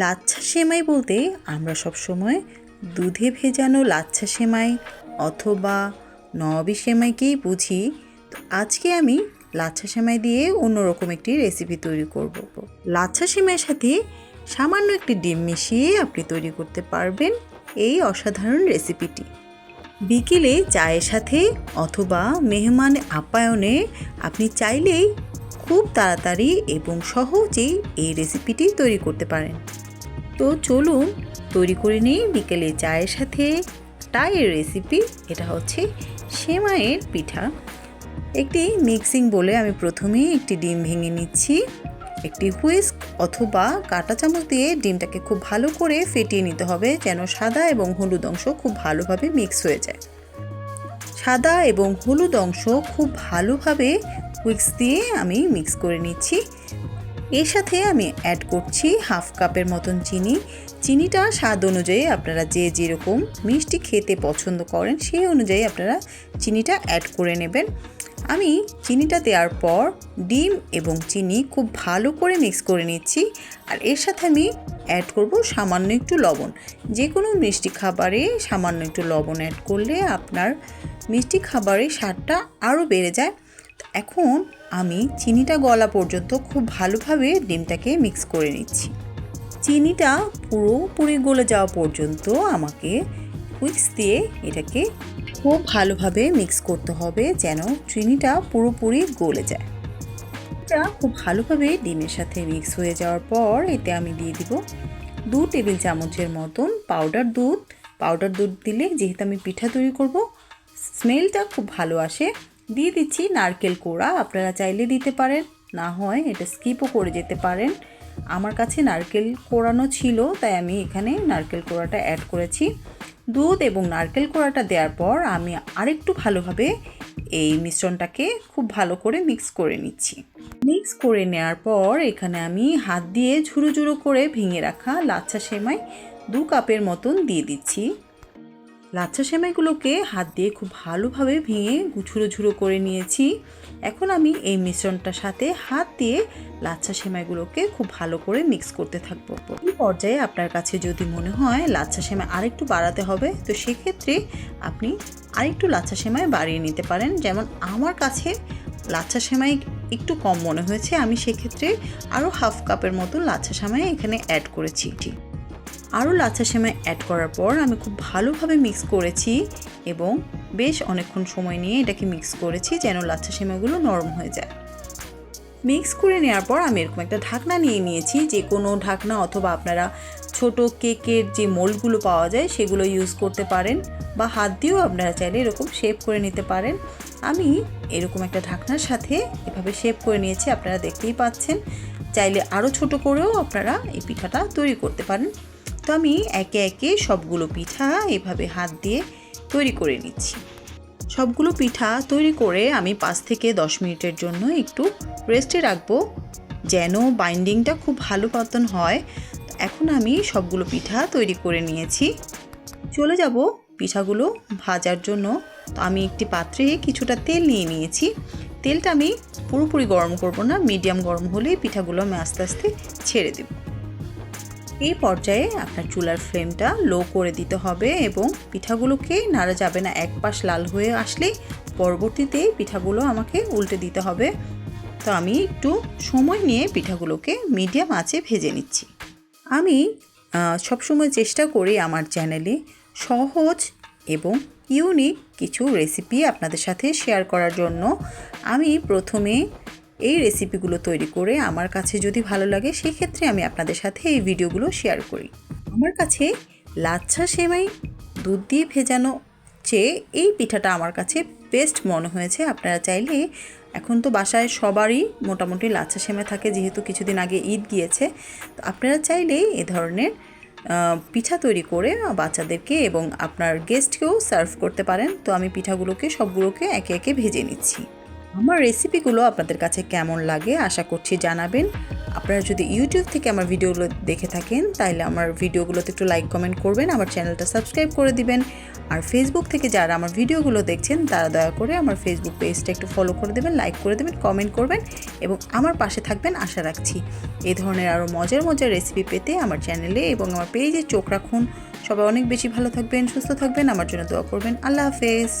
লাচ্ছা সেমাই বলতে আমরা সব সময় দুধে ভেজানো লাচ্ছা সেমাই অথবা নবি সেমাইকেই বুঝি। তো আজকে আমি লাচ্ছা সেমাই দিয়ে অন্যরকম একটি রেসিপি তৈরি করব। লাচ্ছা সেমাইয়ের সাথে সামান্য একটি ডিম মিশিয়ে আপনি তৈরি করতে পারবেন এই অসাধারণ রেসিপিটি বিকেলে চায়ের সাথে অথবা মেহমান আপ্যায়নে আপনি চাইলেই খুব তাড়াতাড়ি এবং সহজেই এই রেসিপিটি তৈরি করতে পারেন। তো চলুন তৈরি করে নিই বিকেলে চায়ের সাথে। টাইয়ের রেসিপি এটা হচ্ছে সেমাইয়ের পিঠা। একটি মিক্সিং বলে আমি প্রথমেই একটি ডিম ভেঙে নিচ্ছি। একটি হুইস্ক অথবা কাঁটা চামচ দিয়ে ডিমটাকে খুব ভালো করে ফেটিয়ে নিতে হবে যেন সাদা এবং হলুদ অংশ খুব ভালোভাবে মিক্স হয়ে যায়। সাদা এবং হলুদ অংশ খুব ভালোভাবে হুইক্স দিয়ে আমি মিক্স করে নিচ্ছি। এর সাথে আমি অ্যাড করছি হাফ কাপের মতন চিনি। চিনিটা স্বাদ অনুযায়ী আপনারা যে যেরকম মিষ্টি খেতে পছন্দ করেন, সেই অনুযায়ী আপনারা চিনিটা অ্যাড করে নেবেন। আমি চিনিটা দেওয়ার পর ডিম এবং চিনি খুব ভালো করে মিক্স করে নিচ্ছি। আর এর সাথে আমি অ্যাড করব সামান্য একটু লবণ। যে কোনো মিষ্টি খাবারে সামান্য একটু লবণ অ্যাড করলে আপনার মিষ্টি খাবারের স্বাদটা আরও বেড়ে যায়। এখন আমি চিনিটা গলা পর্যন্ত খুব ভালোভাবে ডিমটাকে মিক্স করে নিচ্ছি। চিনিটা পুরোপুরি গলে যাওয়া পর্যন্ত আমাকে হুইক্স দিয়ে এটাকে খুব ভালোভাবে মিক্স করতে হবে যেন চিনিটা পুরোপুরি গলে যায়। এটা খুব ভালোভাবে ডিমের সাথে মিক্স হয়ে যাওয়ার পর এতে আমি দিয়ে দিব দু টেবিল চামচের মতন পাউডার দুধ। পাউডার দুধ দিলে যেহেতু আমি পিঠা তৈরি করব স্মেলটা খুব ভালো আসে। দিয়ে দিচ্ছি নারকেল কোড়া, আপনারা চাইলে দিতে পারেন, না হয় এটা স্কিপও করে যেতে পারেন। আমার কাছে নারকেল কোড়ানো ছিল, তাই আমি এখানে নারকেল কোড়াটা অ্যাড করেছি। দুধ এবং নারকেল কোড়াটা দেওয়ার পর আমি আরেকটু ভালোভাবে এই মিশ্রণটাকে খুব ভালো করে মিক্স করে নিচ্ছি। মিক্স করে নেওয়ার পর এখানে আমি হাত দিয়ে ঝুরো ঝুরো করে ভেঙে রাখা লাচ্ছা সেমাই দু কাপের মতন দিয়ে দিচ্ছি। লাচ্ছা সেমাইগুলোকে হাত দিয়ে খুব ভালোভাবে ভেঙে ঝুরো ঝুরো করে নিয়েছি। এখন আমি এই মিশ্রণটার সাথে হাত দিয়ে লাচ্ছা সেমাইগুলোকে খুব ভালো করে মিক্স করতে থাকব। এই পর্যায়ে আপনার কাছে যদি মনে হয় লাচ্ছা সেমাই আরেকটু বাড়াতে হবে, তো সেক্ষেত্রে আপনি আরেকটু লাচ্ছা সেমাই বাড়িয়ে নিতে পারেন। যেমন আমার কাছে লাচ্ছা সেমাই একটু কম মনে হয়েছে, আমি সেক্ষেত্রে আরও হাফ কাপের মতো লাচ্ছা সেমাই এখানে অ্যাড করেছি। আরও লাচ্ছা সেমাই অ্যাড করার পর আমি খুব ভালোভাবে মিক্স করেছি এবং বেশ অনেকক্ষণ সময় নিয়ে এটাকে মিক্স করেছি যেন লাচ্ছা সেমাইগুলো নরম হয়ে যায়। মিক্স করে নেওয়ার পর আমি এরকম একটা ঢাকনা নিয়ে নিয়েছি, যে কোনো ঢাকনা অথবা আপনারা ছোট কেকের যে মোল্ডগুলো পাওয়া যায় সেগুলো ইউজ করতে পারেন বা হাত দিয়েও আপনারা চাইলে এরকম শেপ করে নিতে পারেন। আমি এরকম একটা ঢাকনার সাথে এভাবে শেপ করে নিয়েছি, আপনারা দেখতেই পাচ্ছেন। চাইলে আরও ছোট করেও আপনারা এই পিঠাটা তৈরি করতে পারেন। তো আমি একে একে সবগুলো পিঠা এভাবে হাত দিয়ে তৈরি করে নিচ্ছি। সবগুলো পিঠা তৈরি করে আমি পাঁচ থেকে দশ মিনিটের জন্য একটু রেস্টে রাখব, যেন বাইন্ডিংটা খুব ভালো মতন হয়। এখন আমি সবগুলো পিঠা তৈরি করে নিয়েছি। চলে যাব পিঠাগুলো ভাজার জন্য। তো আমি একটি পাত্রে কিছুটা তেল নিয়ে নিয়েছি। তেলটা আমি পুরোপুরি গরম করব না, মিডিয়াম গরম হলে পিঠাগুলো আমি আস্তে আস্তে ছেড়ে দেবো। এই পর্যায়ে আপনার চুলার ফ্লেমটা লো করে দিতে হবে এবং পিঠাগুলোকে নাড়া যাবে না, এক পাশ লাল হয়ে আসলে পরবর্তীতে পিঠাগুলো আমাকে উল্টে দিতে হবে। তো আমি একটু সময় নিয়ে পিঠাগুলোকে মিডিয়াম আঁচে ভেজে নিচ্ছি। আমি সবসময় চেষ্টা করি আমার চ্যানেলে সহজ এবং ইউনিক কিছু রেসিপি আপনাদের সাথে শেয়ার করার জন্য। আমি প্রথমে এই রেসিপিগুলো তৈরি করে আমার কাছে যদি ভালো লাগে, সেক্ষেত্রে আমি আপনাদের সাথে এই ভিডিওগুলো শেয়ার করি। আমার কাছে লাচ্ছা সেমাই, দুধ দিয়ে ভেজানো চেয়ে এই পিঠাটা আমার কাছে বেস্ট মনে হয়েছে। আপনারা চাইলে এখন তো বাসায় সবারই মোটামুটি লাচ্ছা সেমাই থাকে, যেহেতু কিছুদিন আগে ঈদ গিয়েছে। তো আপনারা চাইলে এ ধরনের পিঠা তৈরি করে বাচ্চাদেরকে এবং আপনার গেস্টকেও সার্ভ করতে পারেন। তো আমি পিঠাগুলোকে সবগুলোকে একে একে ভেজে নিচ্ছি। আমার রেসিপিগুলো আপনাদের কাছে কেমন লাগে আশা করছি জানাবেন। আপনারা যদি ইউটিউব থেকে আমার ভিডিওগুলো দেখে থাকেন তাহলে আমার ভিডিওগুলোতে একটু লাইক কমেন্ট করবেন, আমার চ্যানেলটা সাবস্ক্রাইব করে দিবেন। আর ফেসবুক থেকে যারা আমার ভিডিওগুলো দেখছেন, তারা দয়া করে আমার ফেসবুক পেজটা একটু ফলো করে দেবেন লাইক করে দেবেন কমেন্ট করবেন এবং আমার পাশে থাকবেন আশা রাখছি। এই ধরনের আরও মজার মজার রেসিপি পেতে আমার চ্যানেলে এবং আমার পেজে চোখ রাখুন। সবাই অনেক বেশি ভালো থাকবেন, সুস্থ থাকবেন, আমার জন্য দোয়া করবেন। আল্লাহ হাফেজ।